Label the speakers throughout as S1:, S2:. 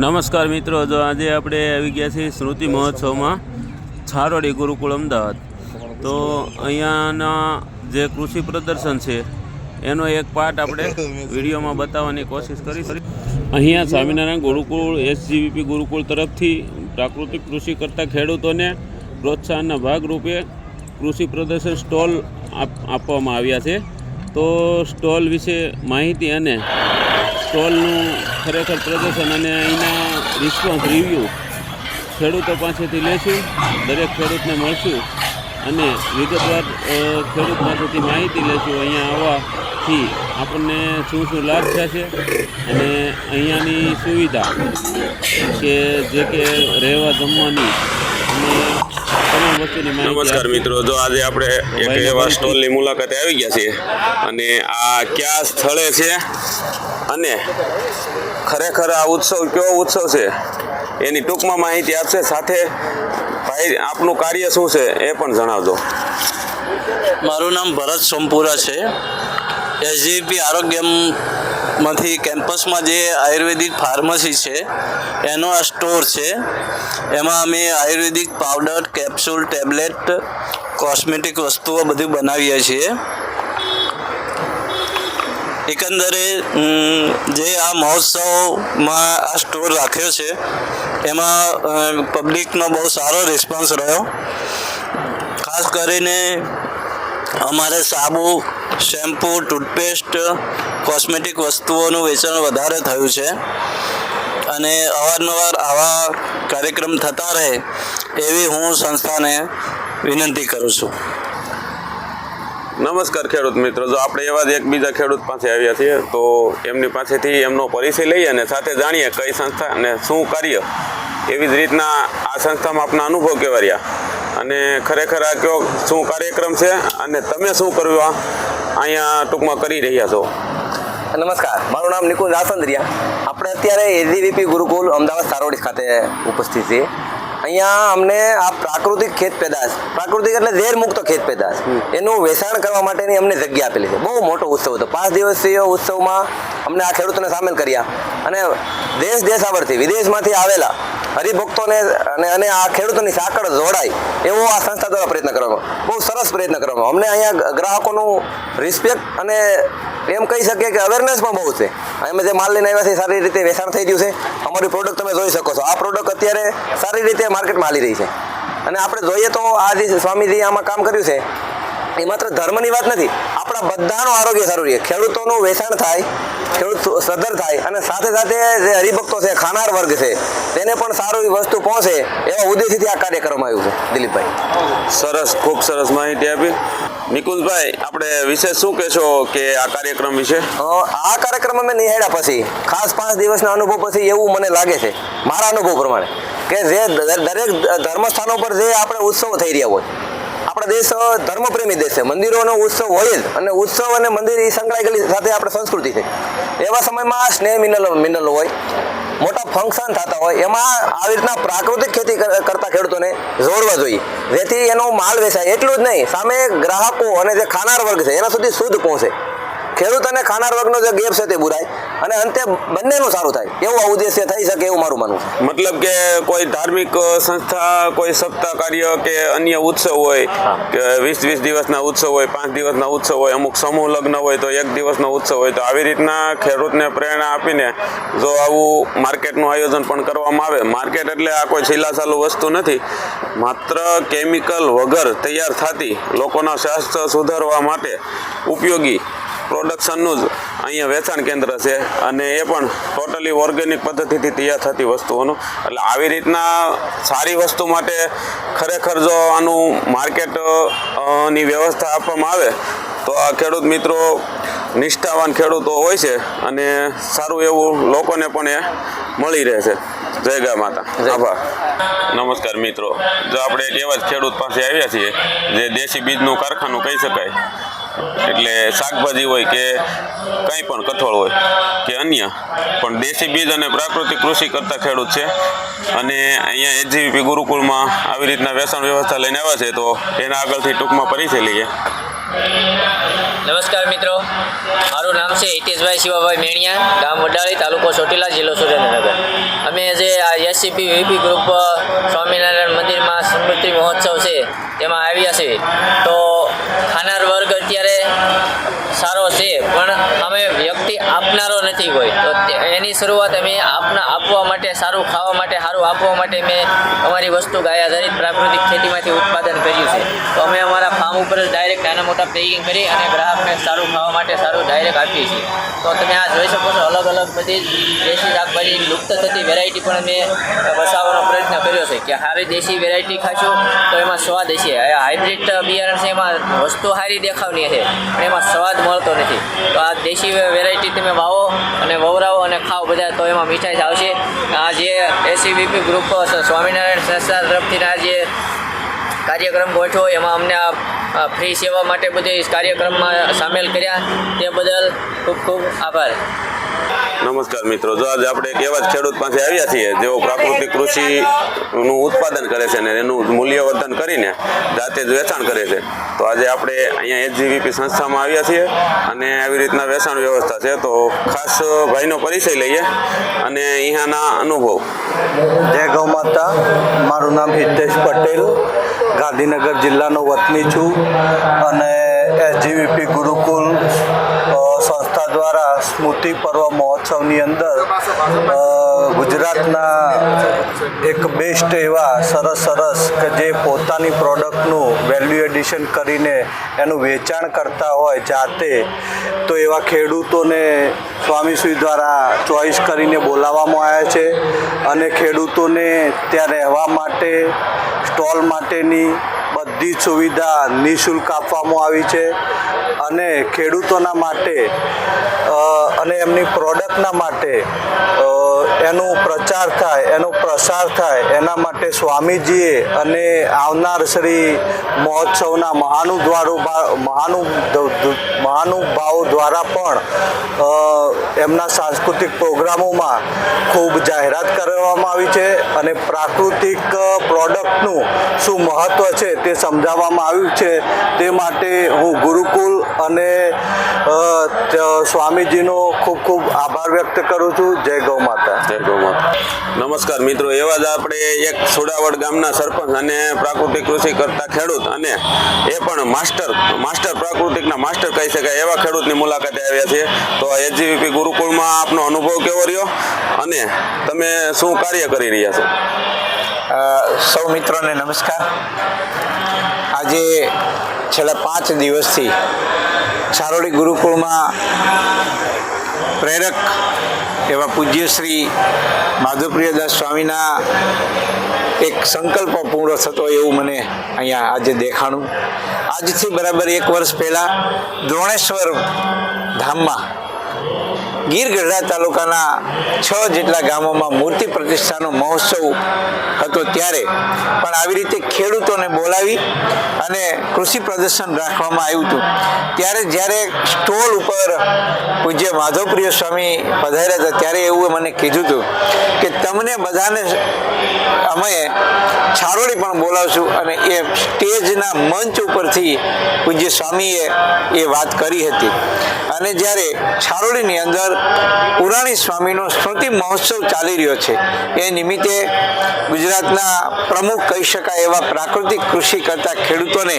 S1: નમસ્કાર મિત્રો, જો આજે આપણે આવી ગયા છીએ સ્મૃતિ મહોત્સવમાં છારોડી ગુરુકુળ અમદાવાદ. તો અહીંયાના જે કૃષિ પ્રદર્શન છે, એનો એક પાર્ટ આપણે વિડીયોમાં બતાવવાની કોશિશ કરી અહીંયા સ્વામિનારાયણ ગુરુકુળ, એસજીવીપી ગુરુકુળ તરફથી પ્રાકૃતિક કૃષિ કરતા ખેડૂતોને પ્રોત્સાહનના ભાગરૂપે કૃષિ પ્રદર્શન સ્ટોલ આપ- આપવામાં આવ્યા છે. તો સ્ટોલ વિશે માહિતી અને સ્ટોલનું ખરેખર પ્રદર્શન અને અહીંના રિસ્પોન્સ રિવ્યૂ ખેડૂતો પાસેથી લેશું દરેક ખેડૂતને મળશું અને વિગતવાર ખેડૂત પાસેથી માહિતી લેશું અહીંયા આવવાથી આપણને શું શું લાભ થશે અને અહીંયાની સુવિધા કે જે કે રહેવા જમવાની અને
S2: નમસ્કાર મિત્રો જો આજે આપણે એક એવા સ્ટોલની મુલાકાતે આવી ગયા છીએ અને આ કયા સ્થળે છે? અને ખરેખર આ ઉત્સવ કયો ઉત્સવ છે? એની ટૂંકમાં માહિતી આપશે. સાથે ભાઈ, આપનું કાર્ય શું છે એ પણ જણાવજો.
S3: મારું નામ ભરત સોમપુરા છે. એસજીપી આરોગ્યમાંથી કેમ્પસમાં જે આયુર્વેદિક ફાર્મસી છે, એનો આ સ્ટોર છે. એમાં અમે ayurvedic powder, capsule, tablet, cosmetic વસ્તુઓ બધું બનાવીએ છીએ. એકંદરે જે આ મહોત્સવમાં આ સ્ટોર રાખ્યો છે, એમાં પબ્લિકનો બહુ સારો રિસ્પોન્સ રહ્યો. ખાસ કરીને અમારે સાબુ, શેમ્પૂ, ટૂથપેસ્ટ, કોસ્મેટિક વસ્તુઓનું વેચાણ વધારે થયું છે. અને અવારનવાર આવા કાર્યક્રમ થતા રહે, એવી હું સંસ્થાને વિનંતી કરું છું.
S2: નમસ્કાર ખેડૂત મિત્રો. જો આપણે એવા જ એકબીજા ખેડૂત પાસે આવ્યા છીએ, તો એમની પાસેથી એમનો પરિચય લઈએ અને સાથે જાણીએ કઈ સંસ્થા અને શું કાર્ય એવી જ રીતના આ સંસ્થામાં આપના અનુભવ કેવા રહ્યા. અને ખરેખર આ કયો શું કાર્યક્રમ છે અને તમે શું કરવા અહીંયા ટૂંકમાં કરી રહ્યા છો?
S4: નમસ્કાર. મારું નામ નિકુંજ આસંદ્રિયા આપણે અત્યારે એજીવીપી ગુરુકુલ અમદાવાદ સારોડી ખાતે ઉપસ્થિત છીએ. અહીંયા અમને આ પ્રાકૃતિક ખેત પેદાશ પ્રાકૃતિક એટલે ઝેર મુક્ત ખેત પેદાશ એનું વેચાણ કરવા માટેની અમને જગ્યા આપેલી છે. બહુ મોટો ઉત્સવ હતો. પાંચ દિવસીય ઉત્સવમાં અમને આ ખેડૂતોને સામેલ કર્યા. અને દેશ દેશાવરથી વિદેશમાંથી આવેલા હરિભક્તોને અને અને આ ખેડૂતોની સાંકળ જોડાય એવો આ સંસ્થા દ્વારા પ્રયત્ન કરવામાં બહુ સરસ પ્રયત્ન કરવામાં અમને અહીંયા ગ્રાહકોનું રિસ્પેક્ટ અને એમ કહી શકીએ કે અવેરનેસ પણ બહુ છે. અમે જે માલ લઈને આવ્યા છે સારી રીતે વેચાણ થઈ ગયું છે. અમારી પ્રોડક્ટ તમે જોઈ શકો છો. આ પ્રોડક્ટ અત્યારે સારી રીતે માર્કેટમાં હાલી રહી છે. અને આપણે જોઈએ તો આ જે સ્વામીજી આમાં કામ કર્યું છે એ માત્ર ધર્મની વાત નથી. આપણા બધાનું આરોગ્ય સારું રહે. ખેડૂતોનું વેચાણ થાય ખેડૂત સદ્ધર થાય અને સાથે સાથે જે હરિભક્તો છે ખાનાર વર્ગ છે તેને પણ સારું એવી વસ્તુ પહોંચે એવા ઉદ્દેશથી આ કાર્ય કરવામાં આવ્યું છે. દિલીપભાઈ.
S2: સરસ ખૂબ સરસ માહિતી આપી. નિકુંજભાઈ આપણે વિશેષ શું કહેશો કે આ કાર્યક્રમ વિશે?
S4: આ કાર્યક્રમ અમે નિહાળ્યા પછી ખાસ પાંચ દિવસના અનુભવ પછી એવું મને લાગે છે મારા અનુભવ પ્રમાણે કે જે દરેક ધર્મસ્થાનો પર જે આપણે ઉત્સવો થઈ રહ્યા હોય આપણો દેશ ધર્મપ્રેમી દેશ છે. મંદિરોનો ઉત્સવ હોય જ અને ઉત્સવ અને મંદિર એ સંકળાયેલી સાથે આપણે સંસ્કૃતિ છે. એવા સમયમાં સ્નેહ મિનલ મિનલ હોય, મોટા ફંક્શન થતા હોય, એમાં આવી રીતના પ્રાકૃતિક ખેતી કરતા ખેડૂતોને જોડવા જોઈએ. જેથી એનો માલ વેચાય. એટલું જ નહીં, સામે ગ્રાહકો અને જે ખાનાર વર્ગ છે, એના સુધી શુદ્ધ પહોંચે. ખેડૂત અને ખાનાર વર્ગનો જે ગેપ છે તે બુરાય. અને અંતે બંનેનું સારું થાય. એવું આ ઉદ્દેશ્ય થઈ શકે એવું મારું માનવું છે.
S2: મતલબ કે કોઈ ધાર્મિક સંસ્થા કોઈ સપ્તાહ કાર્ય કે અન્ય ઉત્સવ હોય કે વીસ વીસ દિવસના ઉત્સવ હોય પાંચ દિવસના ઉત્સવ હોય અમુક સમૂહ લગ્ન હોય તો એક દિવસનો ઉત્સવ હોય તો આવી રીતના ખેડૂતને પ્રેરણા આપીને જો આવું માર્કેટનું આયોજન પણ કરવામાં આવે. માર્કેટ એટલે આ કોઈ છેલ્લા વસ્તુ નથી. માત્ર કેમિકલ વગર તૈયાર થતી લોકોના સ્વાસ્થ્ય સુધારવા માટે ઉપયોગી પ્રોડક્શનનું જ અહીંયા વેચાણ કેન્દ્ર છે અને એ પણ ટોટલી ઓર્ગેનિક પદ્ધતિથી તૈયાર થતી વસ્તુઓનું. એટલે આવી રીતના સારી વસ્તુ માટે ખરેખર જો આનું માર્કેટની વ્યવસ્થા આપવામાં આવે તો આ ખેડૂત મિત્રો નિષ્ઠાવાન ખેડૂતો હોય છે અને સારું એવું લોકોને પણ એ મળી રહે છે. જય ગા માતા. આભાર. નમસ્કાર મિત્રો. જો આપણે એક એવા જ ખેડૂત પાસે આવ્યા છીએ જે દેશી બીજનું કારખાનું કહી શકાય. એટલે શાકભાજી હોય કે કંઈ પણ કઠોળ હોય કે અન્ય, પણ દેશી બીજ અને પ્રાકૃતિક કૃષિ કરતા ખેડૂત છે. અને અહીંયા એજીવીપી ગુરુકુળમાં આવી રીતના વ્યસન વ્યવસ્થા લઈને આવ્યા છે, તો એના આગળથી ટૂંકમાં પરિચય લઈએ.
S5: નમસ્કાર મિત્રો. મારું નામ છે હિતેશભાઈ શિવાભાઈ મેણિયા, ગામ વડાળી, તાલુકો ચોટીલા, જિલ્લો સુરેન્દ્રનગર. અમે જે આ એસસીપી વીપી ગ્રુપ સ્વામિનારાયણ મંદિરમાં સ્મૃતિ મહોત્સવ છે, તેમાં આવ્યા છે તો ખાનાર વર્ગ અત્યારે સારો છે, પણ અમે વ્યક્તિ આપનારો નથી કોઈ. તો એની શરૂઆત અમે આપના, આપવા માટે, સારું ખાવા માટે, સારું આપવા માટે મેં અમારી વસ્તુ ગાય આધારિત પ્રાકૃતિક ખેતીમાંથી ઉત્પાદન કર્યું છે. તો અમે અમારા ફાર્મ ઉપર જ ડાયરેક્ટ નાના મોટા પેકિંગ કરી અને ગ્રાહકને સારું ખાવા માટે સારું ડાયરેક્ટ આપીએ છીએ. તો તમે આ જોઈ શકો છો, અલગ અલગ બધી દેશી શાકભાજી, લુપ્ત થતી વેરાયટી પણ મેં વસાવવાનો પ્રયત્ન કર્યો છે કે સારી દેશી વેરાયટી ખાશો તો એમાં સ્વાદ હશે. હાઇબ્રિડ બિયારણ છે, એમાં વસ્તુ સારી દેખાવની છે એમાં સ્વાદ મળતો નથી. તો આ દેશી વેરાયટી તમે વાવો અને વવરાવો અને ખાઓ બધા, તો એમાં મીઠાઈ જ આવશે. આ જે એસીબીપી ગ્રુપ સ્વામિનારાયણ સંસ્થા તરફથી આ જે કાર્યક્રમ ગોઠવો એમાં અમને આ ફ્રી સેવા માટે બધી કાર્યક્રમમાં સામેલ કર્યા. તે બદલ ખૂબ ખૂબ આભાર.
S2: નમસ્કાર મિત્રો. જો આજે આપણે એક એવા જ ખેડૂત પાસે આવ્યા છીએ, જેઓ પ્રાકૃતિક કૃષિનું ઉત્પાદન કરે છે અને એનું મૂલ્યવર્ધન કરીને જાતે જ વેચાણ કરે છે. તો આજે આપણે અહીંયા એચજીવીપી સંસ્થામાં આવ્યા છીએ અને આવી રીતના વેચાણ વ્યવસ્થા છે. તો ખાસ ભાઈનો પરિચય લઈએ અને અહીંયાના અનુભવ.
S6: જય ગૌ માતા. મારું નામ હિતેશ પટેલ. ગાંધીનગર જિલ્લાનો વતની છું અને એસજીવીપી ગુરુકુલ સંસ્થા દ્વારા સ્મૃતિ પર્વ મહોત્સવની અંદર ગુજરાતના એક બેસ્ટ એવા સરસ સરસ કે જે પોતાની પ્રોડક્ટનું વેલ્યુ એડિશન કરીને એનું વેચાણ કરતા હોય જાતે, તો એવા ખેડૂતોને સ્વામીશ્રી દ્વારા ચોઈસ કરીને બોલાવવામાં આવ્યા છે અને ખેડૂતોને ત્યાં રહેવા માટે, સ્ટોલ માટેની બધી સુવિધા નિઃશુલ્ક આપવામાં આવી છે અને ખેડૂતોના માટે અને એમની પ્રોડક્ટના માટે એનું પ્રચાર થાય, એનો પ્રસાર થાય, એના માટે સ્વામીજીએ અને આવનાર શ્રી મહોત્સવના મહાનુદ્વારો મહાનુ મહાનુભાવો દ્વારા પણ એમના સાંસ્કૃતિક પ્રોગ્રામોમાં ખૂબ જાહેરાત કરવામાં આવી છે અને પ્રાકૃતિક પ્રોડક્ટનું શું મહત્ત્વ છે તે સમજાવવામાં આવ્યું છે તે માટે હું ગુરુકુલ અને સ્વામીજીનો ખૂબ ખૂબ આભાર વ્યક્ત કરું છું. જય ગૌ માતા.
S2: જય ગૌ માતા. નમસ્કાર મિત્રો એવા જ આપણે એક સોડાવડ ગામના સરપંચ અને પ્રાકૃતિક કૃષિ કરતા ખેડૂત અને એ પણ માસ્ટર માસ્ટર પ્રાકૃતિકના માસ્ટર કહી શકાય એવા ખેડૂતની મુલાકાતે આવ્યા છે તો એચજીવીપી ગુરુકુળમાં આપનો અનુભવ કેવો રહ્યો અને તમે શું કાર્ય કરી રહ્યા છો?
S7: સૌ મિત્રોને નમસ્કાર. આજે છેલ્લા પાંચ દિવસથી સારોડી ગુરુકુળમાં પ્રેરક એવા પૂજ્ય શ્રી માધુપ્રિયદાસ સ્વામીના એક સંકલ્પ પૂર્ણ થતો એવું મને અહીંયા આજે દેખાણું. આજથી બરાબર એક વર્ષ પહેલાં દ્રોણેશ્વર ધામમાં ગીર ગઢડા તાલુકાના છ જેટલા ગામોમાં મૂર્તિ પ્રતિષ્ઠાનો મહોત્સવ હતો ત્યારે. પણ આવી રીતે ખેડૂતોને બોલાવી અને કૃષિ પ્રદર્શન રાખવામાં આવ્યું હતું. ત્યારે જ્યારે સ્ટોલ ઉપર પૂજ્ય માધવપ્રિય સ્વામી પધાર્યા હતા, ત્યારે એવું મને કીધું હતું કે તમને બધાને અમે છારોડી પણ બોલાવશું અને એ સ્ટેજના મંચ ઉપરથી પૂજ્ય સ્વામીએ એ વાત કરી હતી. અને જ્યારે છારોડીની અંદર પુરાણી સ્વામીનો સ્મૃતિ મહોત્સવ ચાલી રહ્યો છે. એ નિમિત્તે ગુજરાતના પ્રમુખ કહી શકાય એવા પ્રાકૃતિક કૃષિ કરતા ખેડૂતોને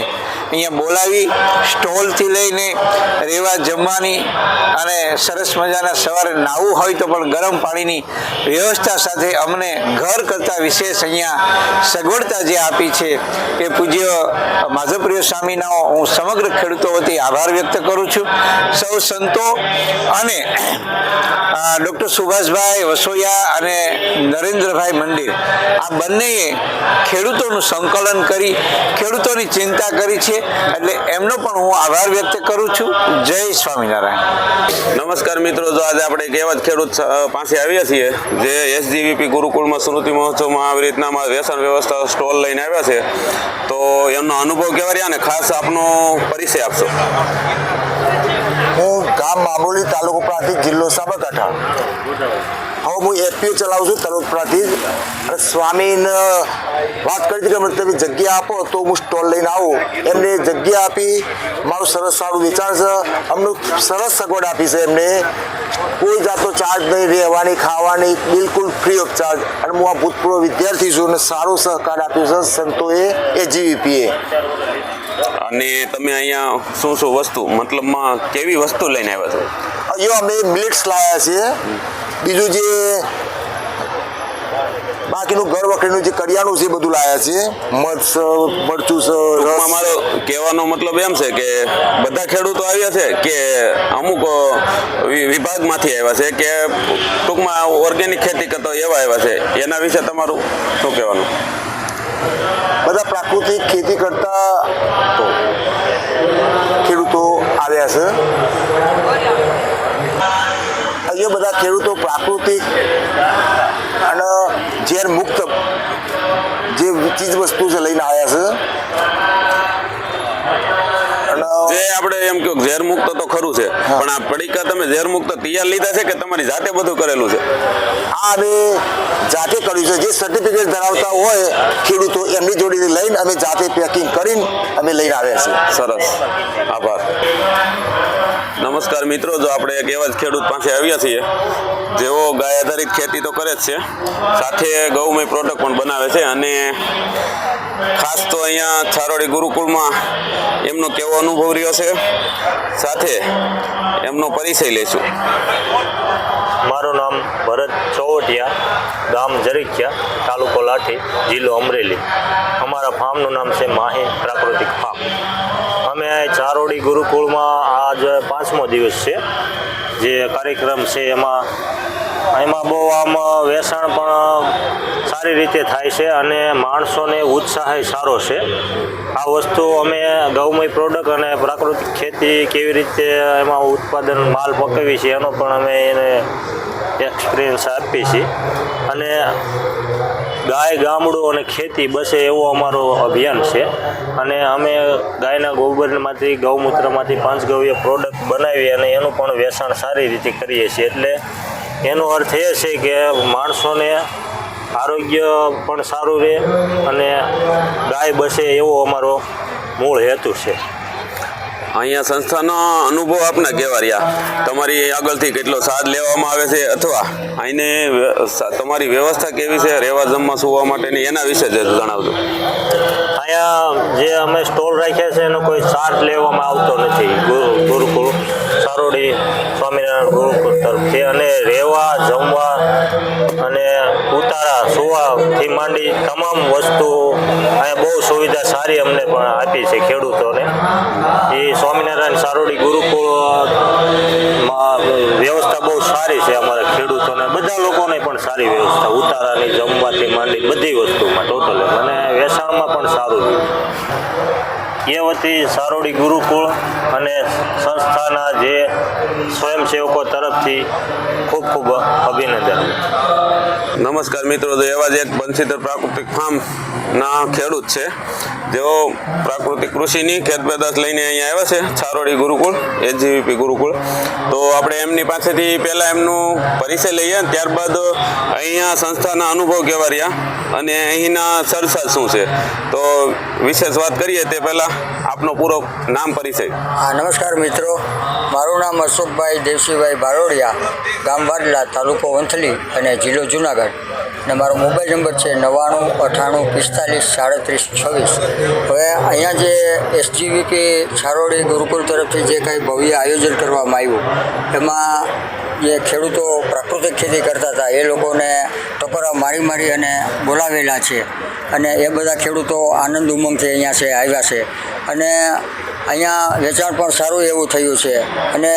S7: અહીંયા બોલાવી, સ્ટોલથી લઈને રહેવા જમવાની અને સરસ મજાના સવારે નાવું હોય તો પણ ગરમ પાણીની વ્યવસ્થા સાથે અમને ઘર કરતાં વિશેષ અહીંયા સગવડતા જે આપી છે એ પૂજ્ય માધવપ્રિય સ્વામીનો હું સમગ્ર ખેડૂતો વતી આભાર વ્યક્ત કરું છું. સૌ સંતો અને ડૉક્ટર સુભાષભાઈ વસોયા અને નરેન્દ્રભાઈ મંદિર આ બંનેએ ખેડૂતોનું સંકલન કરી, ખેડૂતોની ચિંતા કરી છે એટલે એમનો પણ હું આભાર વ્યક્ત કરું છું. જય સ્વામિનારાયણ.
S2: નમસ્કાર મિત્રો, જો આજે આપણે એક જ ખેડૂત પાસે આવ્યા છીએ, જે એસજીવીપી ગુરુકુળમાં સ્મૃતિ મહોત્સવમાં આવી રીતના વ્યસન વ્યવસ્થા સ્ટોલ લઈને આવ્યા છે, તો એમનો અનુભવ કેવા રહ્યા અને ખાસ આપનો પરિચય આપશો?
S8: ગામ મામોલી તાલુકો પ્રાંતિક જિલ્લો સાબરકાંઠા. હું એફપીઓ ચલાવું છું તાલુકો પ્રાંતિક અને સ્વામીને વાત કરી હતી કે મને તમે જગ્યા આપો તો હું સ્ટોલ લઈને આવું. એમને જગ્યા આપી મારું સરસ સારું વિચાર છે. અમને સરસ સગવડ આપી છે એમને. કોઈ જાતનો ચાર્જ નહીં રહેવાની ખાવાની બિલકુલ ફ્રી ઓફ ચાર્જ અને હું આ ભૂતપૂર્વ વિદ્યાર્થી છું અને સારો સહકાર આપ્યો છે સંતોએ એ.
S2: જીવીપીએ અને તમે અહીંયા શું શું વસ્તુ મતલબમાં કેવી વસ્તુ લઈને આવ્યા છો?
S8: અહીંયા અમે મિલેટ્સ લાવ્યા છીએ. બીજું જે બાકીનું ઘર વખરીનું જે કરિયાણું છે એ બધું લાવ્યા છે. મરચ મરચું
S2: મારો કહેવાનો મતલબ એમ છે કે બધા ખેડૂતો આવ્યા છે કે અમુક વિભાગમાંથી આવ્યા છે કે ટૂંકમાં ઓર્ગેનિક ખેતી કરતો એવા આવ્યા છે. એના વિશે તમારું શું કહેવાનું?
S8: બધા પ્રાકૃતિક ખેતી કરતા ખેડૂતો આવ્યા છે. બધા ખેડૂતો પ્રાકૃતિક અને ઝેર મુક્ત જે ચીજ વસ્તુ છે લઈને આવ્યા છે.
S2: જે આપણે એમ કે ઝેર મુક્ત તો ખરું છે પણ આ પડીકા તમે ઝેર મુક્ત તૈયાર લીધા છે કે તમારી જાતે બધું કરેલું છે?
S8: આ અમે જાતે કર્યું છે. જે સર્ટિફિકેટ ધરાવતા હોય ખેડૂતો એમની જોડીને લઈને અમે જાતે પેકિંગ કરીને અમે લઈને આવ્યા છીએ.
S2: સરસ. આભાર. નમસ્કાર મિત્રો, જો આપણે એક એવા જ ખેડૂત પાસે આવ્યા છીએ, જેઓ ગાય આધારિત ખેતી તો કરે જ છે, સાથે ગૌમય પ્રોડક્ટ પણ બનાવે છે અને ખાસ તો અહીંયા છારોડી ગુરુકુળમાં એમનો કેવો અનુભવ રહ્યો છે, સાથે એમનો પરિચય લઈશું.
S9: મારું નામ ભરત ચોવટિયા, ગામ જરીખિયા, તાલુકો લાઠી, જિલ્લો અમરેલી. અમારા ફાર્મનું નામ છે માહી પ્રાકૃતિક ફાર્મ અમે ચારોડી ગુરુકુળમાં આજ પાંચમો દિવસ છે. જે કાર્યક્રમ છે એમાં એમાં બહુ આમ વેચાણ પણ સારી રીતે થાય છે અને માણસોને ઉત્સાહ સારો છે. આ વસ્તુ અમે ગૌમય પ્રોડક્ટ અને પ્રાકૃતિક ખેતી કેવી રીતે એમાં ઉત્પાદન માલ પકવી છે એનો પણ અમે એને એક્સપિરિયન્સ આપીએ છીએ. અને ગાય, ગામડું અને ખેતી બસે એવો અમારો અભિયાન છે. અને અમે ગાયના ગોબરમાંથી, ગૌમૂત્રમાંથી પાંચ ગવ્ય પ્રોડક્ટ બનાવી અને એનું પણ વેચાણ સારી રીતે કરીએ છીએ. એટલે એનો અર્થ એ છે કે માણસોને આરોગ્ય પણ સારું રહે અને ગાય બસે એવો અમારો મૂળ હેતુ છે.
S2: અહીંયા સંસ્થાનો અનુભવ આપના કેવા રહ્યા. તમારી આગળથી કેટલો સાથ લેવામાં આવે છે અથવા અહીંને તમારી વ્યવસ્થા કેવી છે રહેવા જમવા સુવા માટેની એના વિશે જ જણાવજો.
S9: અહીંયા જે અમે સ્ટોલ રાખ્યા છે એનો કોઈ ચાર્જ લેવામાં આવતો નથી. ગુરુ, ગુરુકુળ, સારોડી સ્વામિનારાયણ ગુરુકુળ તરફથી. અને રહેવા, જમવા અને ઉતારા માંડી તમામ વસ્તુ અહીંયા બહુ સુવિધા સારી અમને પણ આપી છે ખેડૂતોને. એ સ્વામિનારાયણ સારોડી ગુરુકુળમાં વ્યવસ્થા બહુ સારી છે અમારા ખેડૂતોને. બધા લોકોને પણ સારી વ્યવસ્થા, ઉતારાની, જમવાથી માંડી બધી વસ્તુમાં ટોટલ અને વેચાણમાં પણ સારું છે. એ સારોડી ગુરુકુળ અને સંસ્થાના જે સ્વયંસેવકો તરફથી ખૂબ ખૂબ અભિનંદન.
S2: નમસ્કાર મિત્રો, તો એવા જ એક બંસીધર પ્રાકૃતિક ફાર્મના ખેડૂત છે. જેઓ પ્રાકૃતિક કૃષિની ખેત પેદાશ લઈને અહીંયા આવ્યા છે છારોડી ગુરુકુળ એજીવીપી ગુરુકુળ. તો આપણે એમની પાસેથી પહેલાં એમનું પરિચય લઈએ, ત્યારબાદ અહીંયા સંસ્થાના અનુભવ કેવા રહ્યા અને અહીંના સરસાદ શું છે? તો વિશેષ વાત કરીએ તે પહેલાં આપનો પૂરો નામ પરિચય.
S10: હા, નમસ્કાર મિત્રો. મારું નામ અશોકભાઈ દેવસીભાઈ બારોડિયા, ગામ વાડલા, તાલુકો વંથલી અને જિલ્લો જુનાગઢ. અને મારો મોબાઈલ નંબર છે નવ્વાણું અઠ્ઠાણું પિસ્તાલીસ, સાડત્રીસ, છવ્વીસ. હવે અહીંયા જે એસજીવીપી છારોડી ગુરુકુળ તરફથી જે કાંઈ ભવ્ય આયોજન કરવામાં આવ્યું, એમાં જે ખેડૂતો પ્રાકૃતિક ખેતી કરતા હતા, એ લોકોને ટકોરા મારી મારી અને બોલાવેલા છે. અને એ બધા ખેડૂતો આનંદ ઉમંગથી અહીંયા છે, આવ્યા છે. અને અહીંયા વેચાણ પણ સારું એવું થયું છે. અને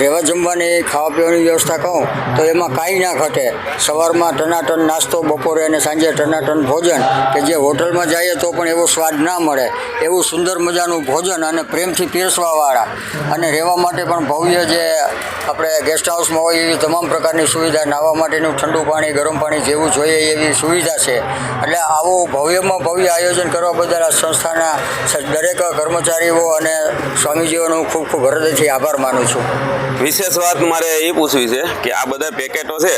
S10: રહેવા જમવાની ખાવા પીવાની વ્યવસ્થા કહું, તો એમાં કાંઈ ના ઘટે. સવારમાં ટનાટન નાસ્તો બપોરે અને સાંજે ટનાટન ભોજન, કે જે હોટલમાં જઈએ તો પણ એવો સ્વાદ ના મળે. એવું સુંદર મજાનું ભોજન અને પ્રેમથી પીરસવાવાળા. અને રહેવા માટે પણ ભવ્ય જે આપણે ગેસ્ટ હાઉસમાં હોય એવી તમામ પ્રકારની સુવિધા, નાહવા માટેનું ઠંડુ પાણી, ગરમ પાણી જેવું જોઈએ એવી સુવિધા છે. એટલે આવું ભવ્યમાં ભવ્ય આયોજન કરવા બદલ આ સંસ્થાના દરેક કર્મચારીઓ અને અને સ્વામીજીઓનો હું ખૂબ ખૂબ હૃદયથી આભાર માનું છું.
S2: વિશેષ વાત મારે એ પૂછવી છે કે આ બધા પેકેટો છે.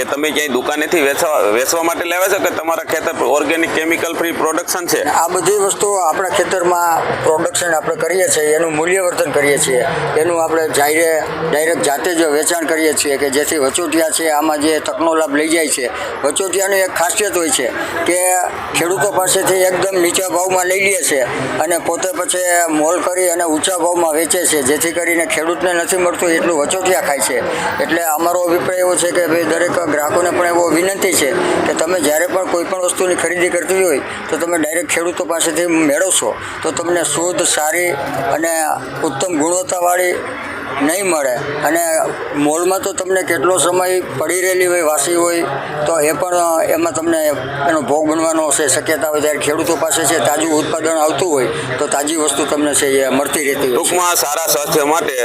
S2: એ તમે ક્યાંય દુકાનેથી વેચવા વેચવા માટે લાવ્યા છો કે તમારા ખેતર ઓર્ગેનિક કેમિકલ ફ્રી પ્રોડક્શન છે?
S10: આ બધી વસ્તુઓ આપણા ખેતરમાં પ્રોડક્શન આપણે કરીએ છીએ એનું મૂલ્યવર્ધન કરીએ છીએ. એનું આપણે જાહેર ડાયરેક્ટ જાતે જ વેચાણ કરીએ છીએ કે જેથી વચોટિયા છે આમાં જે તકનો લાભ લઈ જાય છે વચોટિયાની એક ખાસિયત હોય છે કે ખેડૂતો પાસેથી એકદમ નીચા ભાવમાં લઈ લે છે અને પોતે પછી મોલ કરી અને ઊંચા ભાવમાં વેચે છે. જેથી કરીને ખેડૂતને નથી મળતું એટલું વચોટિયા ખાય છે. એટલે અમારો અભિપ્રાય એવો છે કે ભાઈ દરેક ગ્રાહકોને પણ એવો વિનંતી છે કે તમે જ્યારે પણ કોઈ પણ વસ્તુની ખરીદી કરતી હોય, તો તમે ડાયરેક્ટ ખેડૂતો પાસેથી મેળવશો. તો તમને શુદ્ધ સારી અને ઉત્તમ ગુણવત્તાવાળી નહીં મળે. અને મોલમાં તો તમને કેટલો સમય પડી રહેલી હોય વાસી હોય તો એ પણ એમાં તમને એનો ભોગ બનવાનો હશે શક્યતા હોય ત્યારે ખેડૂતો પાસે છે તાજું ઉત્પાદન આવતું હોય તો તાજી વસ્તુ તમને છે એ મળતી રહેતી હોય
S2: ટૂંકમાં સારા સ્વાસ્થ્ય માટે.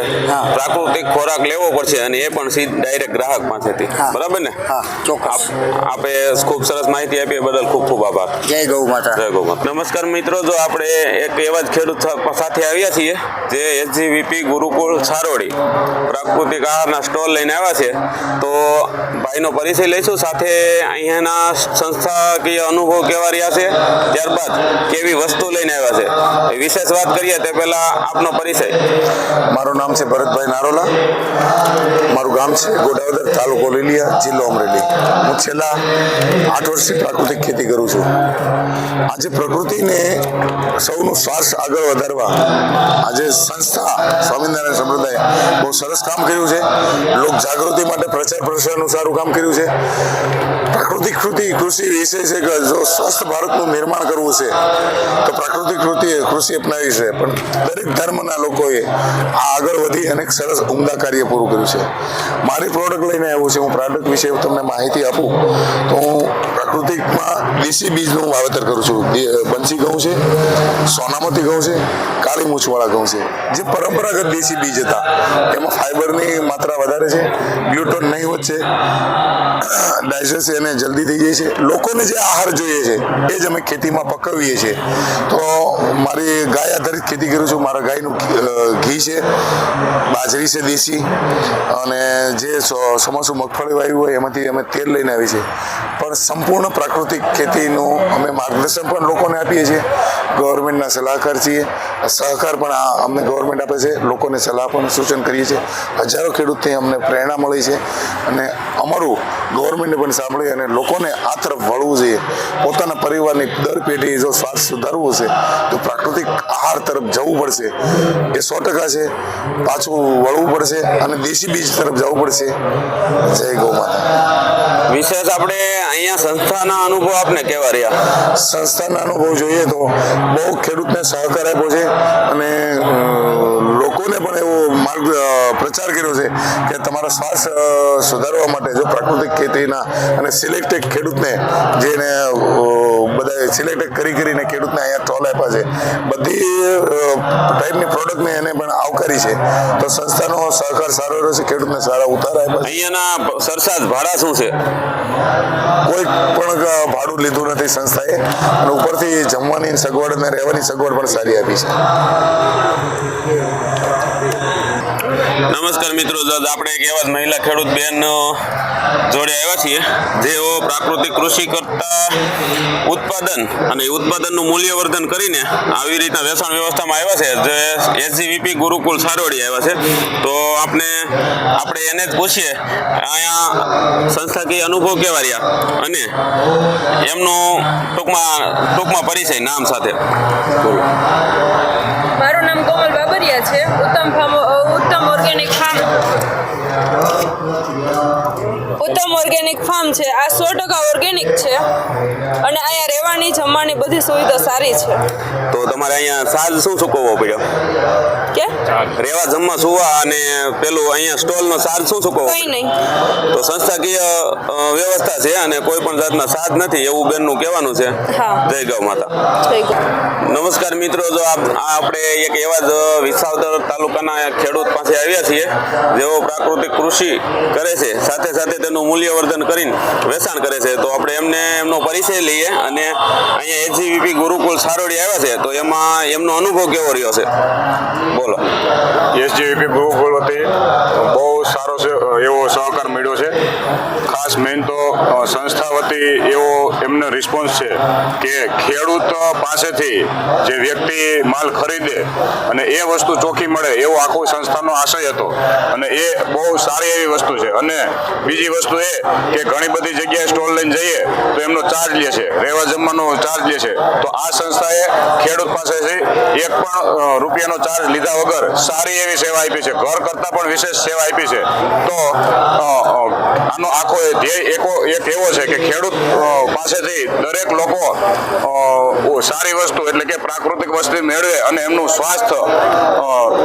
S2: પ્રાકૃતિક ખોરાક લેવો પડશે અને એ પણ સીધ ડાયરેક્ટ ગ્રાહક પાસેથી. બરાબર ને?
S10: હા ચોક્કસ.
S2: આપ આપે ખૂબ સરસ માહિતી આપી બદલ ખૂબ ખૂબ આભાર.
S10: જય ગૌ માતા.
S2: જય ગૌ માતા. નમસ્કાર મિત્રો જો આપણે એક એવા જ ખેડૂત સાથે આવ્યા છીએ જે એસજીવીપી ગુરુકુળ સારોડી પ્રાકૃતિક આહારના સ્ટોલ લઈને આવ્યા છે. તો ભાઈનો પરિચય લઈશું, સાથે અહીંયાના સંસ્થાકીય અનુભવ કેવા રહ્યા છે, ત્યારબાદ કેવી વસ્તુ લઈને આવ્યા છે. વિશેષ વાત કરીએ તે પહેલા આપનો પરિચય.
S11: મારું નામ છે ભરતભાઈ નારોલા. મારું ગામ છે ગોડાવદર તાલુકો લીલિયા, જિલ્લો અમરેલી. હું છેલ્લા આઠ વર્ષથી પ્રાકૃતિક ખેતી કરું છું. આજે પ્રકૃતિને સૌનું સ્વાસ્થ્ય આગળ વધારવા આજે સંસ્થા સ્વામિનારાયણ સંપ્રદાય બહુ સરસ કામ કર્યું છે. લોક જાગૃતિ માટે પ્રચાર પ્રસારનું સારું કામ કર્યું છે. પ્રાકૃતિક કૃતિ, કૃષિ વિષય છે કે જો સ્વસ્થ ભારતનું નિર્માણ કરવું છે, તો પ્રાકૃતિક કૃતિ કૃષિ અપનાવી છે. પણ દરેક ધર્મના લોકોએ આ આગળ વધી અને સરસ ઉમદા કાર્ય પૂરું કર્યું છે. મારી પ્રોડક્ટ લઈને આવ્યું છે. હું પ્રોડક્ટ વિશે તમને માહિતી આપું, તો હું પ્રાકૃતિકમાં દેશી બીજનું વાવેતર કરું છું. બંસી ઘઉં છે, સોનામતી ઘઉં છે, કાળી મૂછવાળા ઘઉં છે. જે પરંપરાગત દેશી બીજ હતા. એમાં ફાઈબરની માત્રા વધારે છે, ગ્લુટોન નહીં છે ડાયજેસ્ટ એને જલ્દી થઈ જાય છે. લોકોને જે આહાર જોઈએ છે, એ જ અમે ખેતીમાં પકવીએ છીએ. તો મારી ગાય આધારિત ખેતી કરું છું. મારા ગાયનું ઘી- છે, બાજરી છે દેશી, અને જે સમોસું મગફળી વાવ્યું હોય, એમાંથી અમે તેલ લઈને આવી છે પણ સંપૂર્ણ પ્રાકૃતિક ખેતીનું અમે માર્ગદર્શન પણ લોકોને આપીએ છીએ. ગવર્મેન્ટના સલાહકાર છીએ. સહકાર પણ અમને ગવર્મેન્ટ આપે છે. લોકોને સલાહ પણ સૂચન કરીએ છીએ. હજારો ખેડૂતથી અમને પ્રેરણા મળી છે અને અમારું ગવર્મેન્ટને પણ સાંભળી અને લોકોને આ તરફ વળવું જોઈએ. પોતાના પરિવારની દર પેઢી જો સ્વાસ્થ્ય સુધારવું છે તો પ્રાકૃતિક આહાર તરફ જવું પડશે. એ સો ટકા છે. પાછું વળવું પડશે અને દેશી બીજ તરફ જવું પડશે. જય ગૌ માતા.
S2: વિશેષ આપણે અહીંયા સંસ્થાના અનુભવ આપને કેવા રહ્યા?
S11: સંસ્થાના અનુભવ જોઈએ તો બહુ ખેડૂતને સહકાર આપ્યો છે અને લોકોને પણ પ્રચાર કર્યો છે કે તમારા શ્વાસ સુધારવા માટે જો પ્રાકૃતિક ખેતીના અને સિલેક્ટેડ ખેડૂતને જેને બધા સિલેક્ટેડ કરી કરીને ખેડૂતને અહીંયા સ્ટોલ આપ્યા છે બધી ટાઈપની પ્રોડક્ટને એને પણ આવકારી છે. તો સંસ્થાનો સહકાર સારો રહ્યો છે ખેડૂતને સારા ઉતાર આપ્યા છે?
S2: અહીંયાના સરસાજ ભાડા શું છે?
S11: કોઈ પણ ભાડું લીધું નથી સંસ્થાએ અને ઉપરથી જમવાની સગવડ અને રહેવાની સગવડ પણ સારી આપી છે.
S2: નમસ્કાર મિત્રો આપણે એક એવા જ મહિલા ખેડૂત બેન જોડે આવ્યા છીએ, જેઓ પ્રાકૃતિક કૃષિ કરતા ઉત્પાદન અને ઉત્પાદનનું મૂલ્યવર્ધન કરીને આવી રીતના વેચાણ વ્યવસ્થામાં આવ્યા છે. જે એસજીવીપી ગુરુકુળ સારોડી આવ્યા છે. તો આપણે આપણે એને જ પૂછીએ, અહીંયા સંસ્થાકીય અનુભવ કેવા રહ્યા? અને એમનું ટૂંકમાં ટૂંકમાં પરિચય, નામ સાથે.
S12: મારું નામ કોમલ બાબરિયા છે. Uttam farm Uttam organic farm Uttam organic farm છે. આ સો ટકા ઓર્ગેનિક છે. અને અહીંયા રહેવાની જમવાની બધી સુવિધા સારી છે.
S2: તો તમારે અહીંયા સાજ શું ચૂકવવો પડ્યો?
S12: કે?
S2: રહેવા જમવા સુવા અને પેલું અહીંયા સ્ટોલનો સાજ શું ચૂકવવો
S12: કંઈ નહીં.
S2: તો સંસ્થાકીય વ્યવસ્થા છે અને કોઈ પણ જાતના સાજ નથી એવું બેનનું કહેવાનું છે. જય ગૌ માતા. નમસ્કાર મિત્રો જો આ આપણે એક એવા જ વિસાવદર તાલુકાના ખેડૂત પાસે આવ્યા છીએ જેઓ પ્રાકૃતિક કૃષિ કરે છે. સાથે સાથે તેનું મૂલ્યવર્ધન કરીને વેચાણ કરે છે. તો આપણે એમને એમનો પરિચય લઈએ અને અહીંયા એજીવીપી ગુરુકુલ સારોડી આવ્યા છે. તો એમાં એમનો અનુભવ કેવો રહ્યો છે? બોલો.
S13: એસજીવીપી ગુરુકુલ વતી બહુ સારો એવો સહકાર મળ્યો છે. ખાસ મેઇન તો સંસ્થા વતી એવો એમનો રિસ્પોન્સ છે કે ખેડૂત પાસેથી જે વ્યક્તિ માલ ખરીદે અને એ વસ્તુ ચોખ્ખી મળે એવો આખો સંસ્થાનો આશય હતો. અને એ બહુ સારી એવી વસ્તુ છે. અને બીજી વસ્તુ એ કે ઘણી બધી જગ્યાએ સ્ટોલ લઈને જઈએ તો એમનો ચાર્જ લે છે. રહેવા જમવાનો ચાર્જ લે છે. તો આ સંસ્થાએ ખેડૂત પાસેથી એક પણ રૂપિયાનો ચાર્જ લીધા વગર સારી એવી સેવા આપી છે. ઘર કરતાં પણ વિશેષ સેવા આપી છે. તો આનો આખો ધ્યેય એકો, એક એવો છે કે ખેડૂત પાસેથી દરેક લોકો સારી વસ્તુ એટલે કે પ્રાકૃતિક વસ્તુ મેળવે અને એમનું સ્વાસ્થ્ય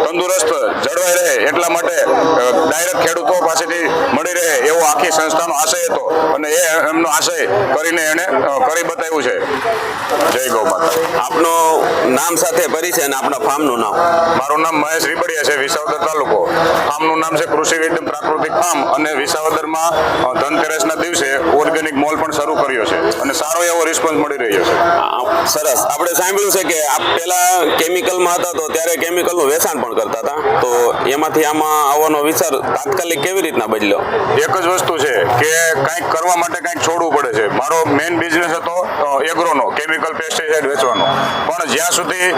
S13: તંદુરસ્ત જળવાઈ રહે એટલા માટે ડાયરેક્ટ ખેડૂતો પાસેથી મળી રહે એવો આખી સંસ્થાનો આશય હતો. અને એ એમનો આશય કરીને એણે કરી બતાવ્યું છે. જય ગૌ માતા.
S2: આપનો નામ સાથે પરિચય અને આપના ફાર્મનું નામ?
S13: મારું નામ મહેશ રીબડિયા છે વિસાવદર તાલુકો. ફાર્મનું નામ છે કૃષિ વિજ્ઞાન પ્રાકૃતિક ફાર્મ અને વિસાવદરમાં ધનતેરસના દિવસે ઓર્ગેનિક મોલ પણ શરૂ કર્યો છે અને સારો એવો રિસ્પોન્સ મળી રહ્યો છે.
S2: સરસ. આપણે સાંભળ્યું છે કે આપ પહેલા કેમિકલમાં હતા તો ત્યારે કેમિકલનું વેચાણ પણ કરતા હતા. તો એમાંથી આમાં આવવાનો વિચાર તાત્કાલિક કેવી રીતના બદલ્યો?
S13: એક જ વસ્તુ છે કે કંઈક કરવા માટે કંઈક છોડવું પડે છે. મારો મેઇન બિઝનેસ હતો એગ્રોનો કેમિકલ પેસ્ટિસાઇડ વેચવાનો. પણ જ્યાં સુધી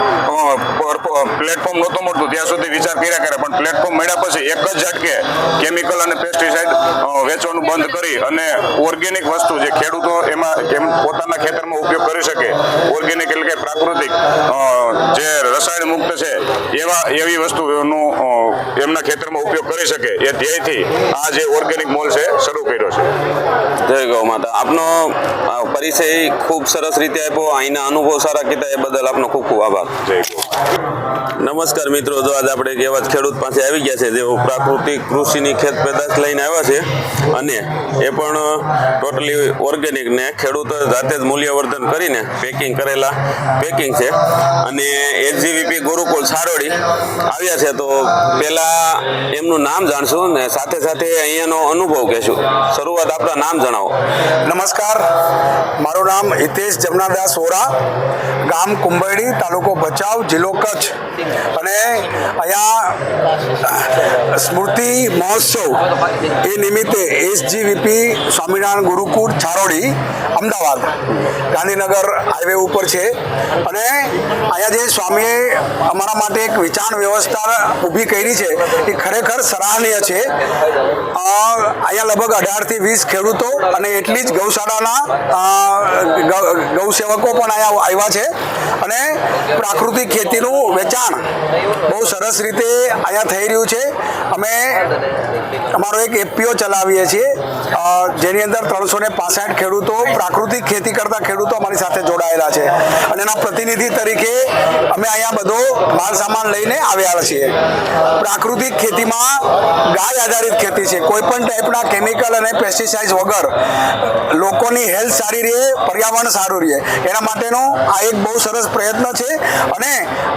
S13: પ્લેટફોર્મ નહોતું મળતું, ત્યાં સુધી વિચાર કર્યા કરે. પણ પ્લેટફોર્મ મળ્યા પછી એક જ ઝટકે કેમિકલ અને પેસ્ટિસાઇડ વેચવાનું બંધ કરી અને ઓર્ગેનિક વસ્તુ જે ખેડૂતો એમ પોતાના ખેતરમાં ઉપયોગ કરી શકે ઓર્ગેનિક એટલે કે પ્રાકૃતિક જે રસાયણ મુક્ત છે, એવા, એવી વસ્તુનો એમના ખેતરમાં ઉપયોગ કરી શકે. એ ધ્યેયથી આ જે ઓર્ગેનિક મોલ છે શરૂ કર્યો છે.
S2: જય ગૌ માતા. આપનો પરિચય ખૂબ સરસ રીતે આપ્યો. અહીંના અનુભવ સારા કીધા. એ બદલ આપનો ખૂબ ખૂબ આભાર.
S13: જય
S2: નમસ્કાર મિત્રો. જો આજે આપણે એક એવા જ ખેડૂત પાસે આવી ગયા છે જેઓ પ્રાકૃતિક કૃષિની ખેત પેદાશ લઈને આવ્યા છે. અને એ પણ ટોટલી ઓર્ગેનિક ને ખેડૂત જાતે જ મૂલ્યવર્ધન કરીને પેકિંગ કરેલા પેકિંગ છે. અને એચજીવીપી ગુરુકુળ સારોડી આવ્યા છે. તો પહેલાં એમનું નામ જાણશું ને સાથે સાથે અહીંયાનો અનુભવ કહેશું. શરૂઆત આપણા નામ જણાવો.
S8: નમસ્કાર. મારું નામ હિતેશ જમનાદાસ વોરા. ગામ કુંભરડી તાલુકો ભચાઉ, જિલ્લો કચ્છ. અને અહીંયા સ્મૃતિ મહોત્સવ એ નિમિત્તે એસજીવીપી સ્વામિનારાયણ ગુરુકુળ, છારોડી, અમદાવાદ, ગાંધીનગર હાઈવે ઉપર છે. અને અહીંયા જે સ્વામીએ અમારા માટે એક વિચાર વ્યવસ્થા ઊભી કરી છે, એ ખરેખર સરાહનીય છે. અહીંયા લગભગ અઢારથી વીસ ખેડૂતો અને એટલી જ ગૌશાળાના ગૌસેવકો પણ અહીંયા આવ્યા છે. અને પ્રાકૃતિક ખેતીનું વેચાણ બહુ સરસ રીતે અહીંયા થઈ રહ્યું છે. અમે અમારો એક એપીઓ ચલાવીએ છીએ. જેની અંદર ત્રણસો ને પાસઠ ખેડૂતો પ્રાકૃતિક ખેતી કરતા ખેડૂતો અમારી સાથે જોડાયેલા છે. અને એના પ્રતિનિધિ તરીકે અમે અહીંયા બધો માલ સામાન લઈને આવ્યા છીએ. પ્રાકૃતિક ખેતીમાં ગાય આધારિત ખેતી છે. કોઈ પણ ટાઈપના કેમિકલ અને પેસ્ટિસાઇડ વગર લોકોની હેલ્થ સારી રહે, પર્યાવરણ સારું રહે. એના માટેનો આ એક બહુ સરસ પ્રયત્ન છે અને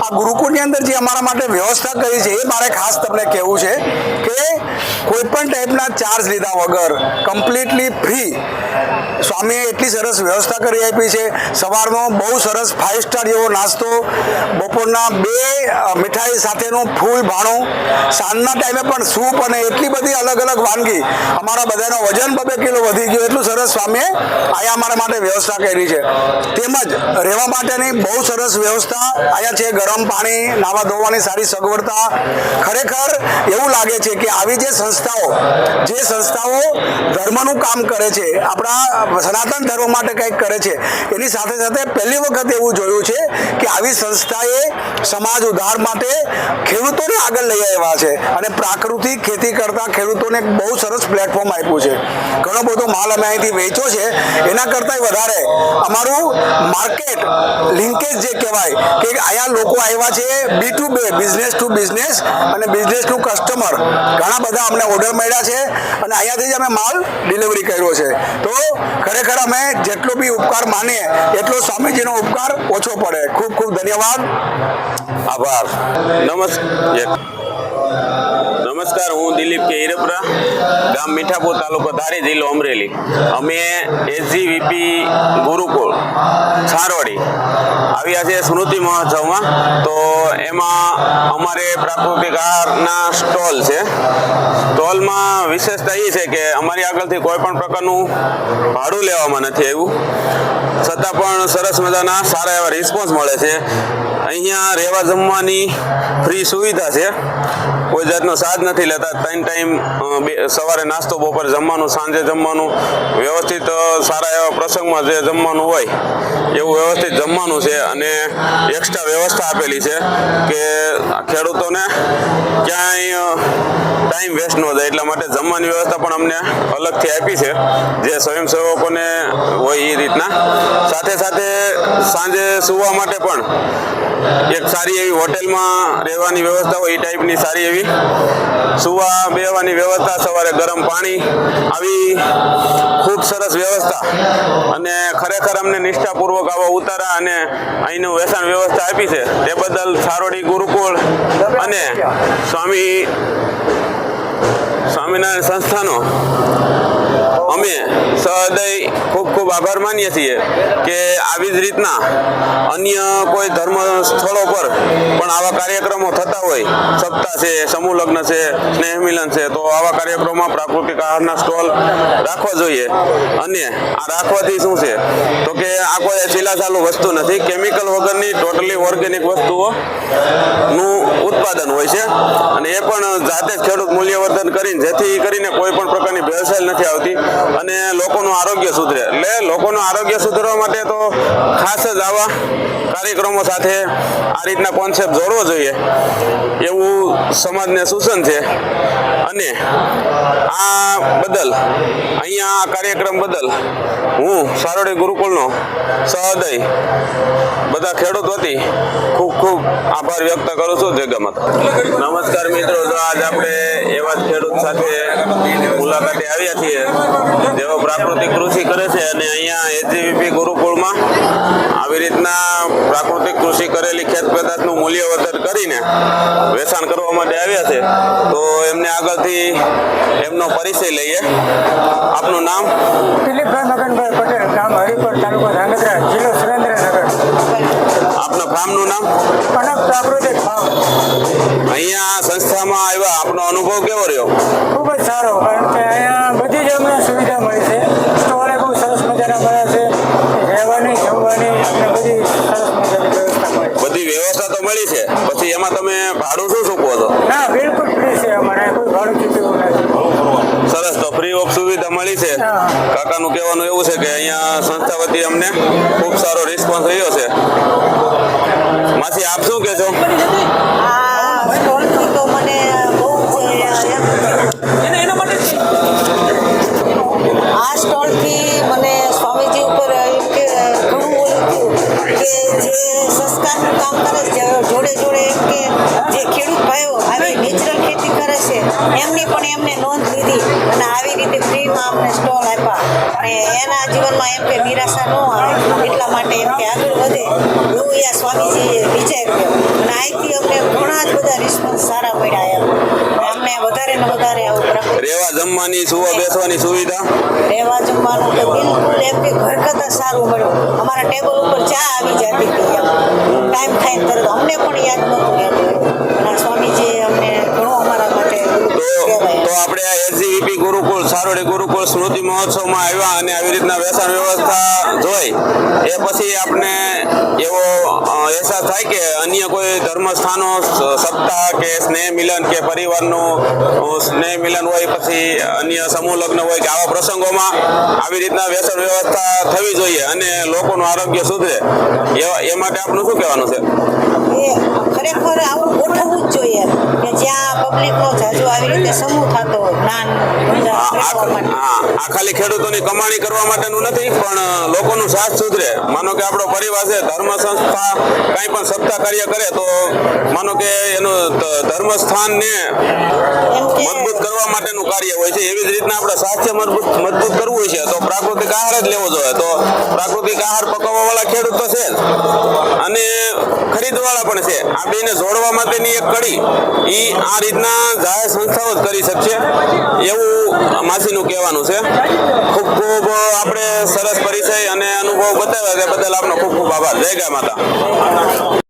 S8: આ ગુરુકુળની અંદર જે અમારા માટે વ્યવસ્થા કરી છે એ મારે ખાસ તમને કહેવું છે કે કોઈ પણ ટાઈપના ચાર્જ લીધા વગર કમ્પ્લીટલી ફ્રી સ્વામીએ એટલી સરસ વ્યવસ્થા કરી આપી છે. સવારનો બહુ સરસ ફાઇવ સ્ટાર જેવો નાસ્તો, બપોરના બે મીઠાઈ સાથેનું ફૂલ ભાણું, સાંજના ટાઈમે પણ સૂપ અને એટલી બધી અલગ અલગ વાનગી. અમારા બધાનો વજન બબે કિલો વધી ગયો. એટલું સરસ સ્વામીએ અહીંયા અમારા માટે વ્યવસ્થા કરી છે. તેમજ રહેવા માટેની બહુ સરસ વ્યવસ્થા. અહીંયા છે ગરમ પાણી, નાવા ધોવાની સારી સગવડતા. ખરેખર એવું લાગે છે કે આવી જે સંસ્થાઓ જે સંસ્થાઓ ધર્મનું કામ કરે છે, આપણા સનાતન ધર્મ માટે કંઈક કરે છે, એની સાથે સાથે પહેલી વખત એવું જોયું છે કે આવી સંસ્થાએ સમાજ ઉદ્ધાર માટે ખેડૂતોને આગળ લઈ આવ્યા છે અને પ્રાકૃતિક ખેતી કરતા ખેડૂતોને બહુ સરસ પ્લેટફોર્મ આપ્યું છે. ઘણો બધો માલ અમે અહીંથી વેચ્યો છે. એના કરતાંય વધારે અમારું માર્કેટ લિંકેજ જે કહેવાય કે અહીંયા લોકો આવ્યા છે B to B business to business અને બિઝનેસ ટુ કસ્ટમર ઘણા બધા અમને ઓર્ડર મળ્યા છે અને અહીંયાથી જ અમે માલ ડિલિવરી કર્યો છે. તો ખરેખર અમે જેટલો બી ઉપકાર માનીએ એટલો સ્વામીજીનો ઉપકાર ઓછો પડે. ખૂબ ખૂબ ધન્યવાદ.
S2: આભાર. નમસ્કાર નમસ્કાર, હું દિલીપ કે હિરપરા, ગામ મીઠાપુર તાલુકો ધારી જિલ્લો અમરેલી. અમે એસજીવીપી ગુરુકુળ, છારોડી આવ્યા છે સ્મૃતિ મહોત્સવમાં. તો એમાં અમારે પ્રાકૃતિક આહારના સ્ટોલ છે. સ્ટોલમાં વિશેષતા એ છે કે અમારી આગળથી કોઈ પણ પ્રકારનું ભાડું લેવામાં નથી આવ્યું. છતાં પણ સરસ મજાના સારા એવા રિસ્પોન્સ મળે છે. અહીંયા રહેવા જમવાની ફ્રી સુવિધા છે. કોઈ જાતનો સાજ નથી લેતા. ત્રણ ટાઈમ સવારે નાસ્તો, બપોરે જમવાનું, સાંજે જમવાનું. વ્યવસ્થિત સારા એવા પ્રસંગમાં જે જમવાનું હોય, એવું વ્યવસ્થિત જમવાનું છે અને એક્સ્ટ્રા વ્યવસ્થા આપેલી છે કે ખેડૂતોને ક્યાંય ટાઈમ વેસ્ટ ન થાય, એટલા માટે જમવાની વ્યવસ્થા પણ અમને અલગથી આપી છે. જે સ્વયંસેવકોને હોય એ રીતના. સાથે સાથે સાંજે સુવા માટે પણ એક સારી એવી હોટેલમાં રહેવાની વ્યવસ્થા હોય, એ ટાઈપની સારી એવી. સુવા, બેવાની વ્યવસ્થા, સવારે ગરમ પાણી, આવી ખૂબ સરસ વ્યવસ્થા. અને ખરેખર અમને નિષ્ઠાપૂર્વક આવા ઉતારા અને અહીંનું વેચાણ વ્યવસ્થા આપી છે. તે બદલ સારોડી ગુરુકુળ અને સ્વામી સ્વામિનારાયણ સંસ્થાનો? અમે સહદય ખૂબ ખૂબ આભાર માનીએ છીએ કે આવી જ રીતના અન્ય કોઈ ધર્મ સ્થળો પર પણ આવા કાર્યક્રમો થતા હોય. સપ્તાહ છે, સમૂહ લગ્ન છે, સ્નેહ મિલન છે, તો આવા કાર્યક્રમોમાં પ્રાકૃતિક આહારના સ્ટોલ રાખવા જોઈએ. અને આ રાખવાથી શું છે? તો કે આ કોઈ ચીલાચાલુ વસ્તુ નથી. કેમિકલ વગરની ટોટલી ઓર્ગેનિક વસ્તુઓ નું ઉત્પાદન હોય છે. અને એ પણ જાતે જ ખેડૂત મૂલ્યવર્ધન કરીને, જેથી કરીને કોઈ પણ પ્રકારની ભેળસેળ નથી આવતી. અને લોકોનું આરોગ્ય સુધરે. એટલે લોકોનું આરોગ્ય સુધરવા માટે તો ખાસ જ આવા કાર્યક્રમો સાથે આ રીતના કોન્સેપ્ટ જોડવો જોઈએ એવું સમાજને સૂચન છે. અને આ બદલ, અહીંયા આ કાર્યક્રમ બદલ હું સારોડી ગુરુકુળનો સહદય બધા ખેડૂત વતી ખૂબ ખૂબ આભાર વ્યક્ત કરું છું. જય માતા નમસ્કાર મિત્રો, જો આજ આપણે એવા જ ખેડૂત સાથે મુલાકાતે આવ્યા છીએ, જેઓ પ્રાકૃતિક કૃષિ કરે છે અને અહીંયા એજીવીપી ગુરુકુળમાં આવી રીતના પ્રાકૃતિક કૃષિ કરેલી ખેત પેદાશનું મૂલ્યવર્ધન કરીને વેચાણ કરવા માટે આવ્યા છે તો એમને આગળથી એમનો પરિચય લઈએ. આપનું નામ?
S14: દિલીપભાઈ મગનભાઈ પટેલ ગામ હરિપર તાલુકો ધાંગધ્રા જિલ્લો સુરેન્દ્રનગર.
S2: આપના ફાર્મનું નામ?
S14: કનક પ્રાકૃતિક ફાર્મ.
S2: અહીંયા સંસ્થામાં આવ્યા આપનો અનુભવ કેવો રહ્યો?
S14: ખૂબ જ સારો કારણ કે
S2: એમાં તમે ભાડું શું ચૂકવો છો?
S14: ના બિલકુલ ફ્રી છે અમારે કોઈ ભાડું ચૂકવ્યું નથી
S2: સરસ તો ફ્રી ઓફ સુવિધા મળી છે. કાકાનું કહેવાનું એવું છે કે અહીંયા સંસ્થા વતી અમને ખૂબ સારો રિસ્પોન્સ રહ્યો છે. માસી આપ શું કહેશો
S15: એમ કે નિરાશા ન આવે એટલા માટે એમ કે આગળ વધે. એવું અહીંયા સ્વામીજીએ વિચાર્યું. અને અહીંથી અમને ઘણા જ બધા રિસ્પોન્સ સારા મળ્યા એમ. અમને વધારે ને વધારે આવું
S2: રહેવા જમવાની સુવા બેસવાની સુવિધા?
S15: રહેવા જમવાનું તો બિલકુલ એમ કે ઘર કરતાં સારું મળ્યું. અમારા ટેબલ ઉપર ચા આવી જતી હતી એમ. ટાઈમ થાય તરત. અમને પણ યાદ નહોતું રહેતું અને સ્વામીજીએ અમને ઘણું અમારા માટે
S2: તો આપણે આ એસજીવીપી ગુરુકુળ, સારોડી ગુરુકુળ સ્મૃતિ મહોત્સવમાં આવ્યા અને આવી રીતના વ્યસન વ્યવસ્થા જોઈ. એ પછી આપણે એવો અહેસાસ થાય કે અન્ય કોઈ ધર્મ સ્થાનો સપ્તાહ કે સ્નેહ મિલન કે પરિવારનું સ્નેહ મિલન હોય પછી અન્ય સમૂહ લગ્ન હોય કે આવા પ્રસંગોમાં આવી રીતના વ્યસન વ્યવસ્થા થવી જોઈએ અને લોકોનું આરોગ્ય સુધરે. એ માટે આપનું શું કહેવાનું છે?
S15: એ ખરેખર આવું ગોઠવવું જ જોઈએ કે જ્યાં પબ્લિકનો જાજુ આવી રીતે સમૂહ થતો જ્ઞાન
S2: આ ખાલી ખેડૂતોની કમાણી કરવા માટેનું નથી પણ લોકોનું સાથ સુધરે. માનો કે આપણો પરિવાર છે ધર્મ સંસ્થા કંઈ પણ સત્તા કાર્ય કરે તો માનો કે એનું ધર્મ સ્થાનને મજબૂત કરવા માટેનું કાર્ય હોય છે એવી જ રીતના આપણે સ્વાસ્થ્ય મજબૂત મજબૂત કરવું હોય છે. તો પ્રાકૃતિક આહાર જ લેવો જોઈએ. તો પ્રાકૃતિક આહાર પકવવા વાળા ખેડૂતો છે જ. અને ખરી ખેડૂતવાળા પણ છે. આ બેને જોડવા માટેની એક કડી એ આ રીતના જાહેર સંસ્થાઓ જ કરી શકશે એવું માસીનું કહેવાનું છે. ખૂબ ખૂબ આપણે સરસ પરિચય અને અનુભવ બતાવ્યા બદલ આપનો ખૂબ ખૂબ આભાર. જય ગા માતા.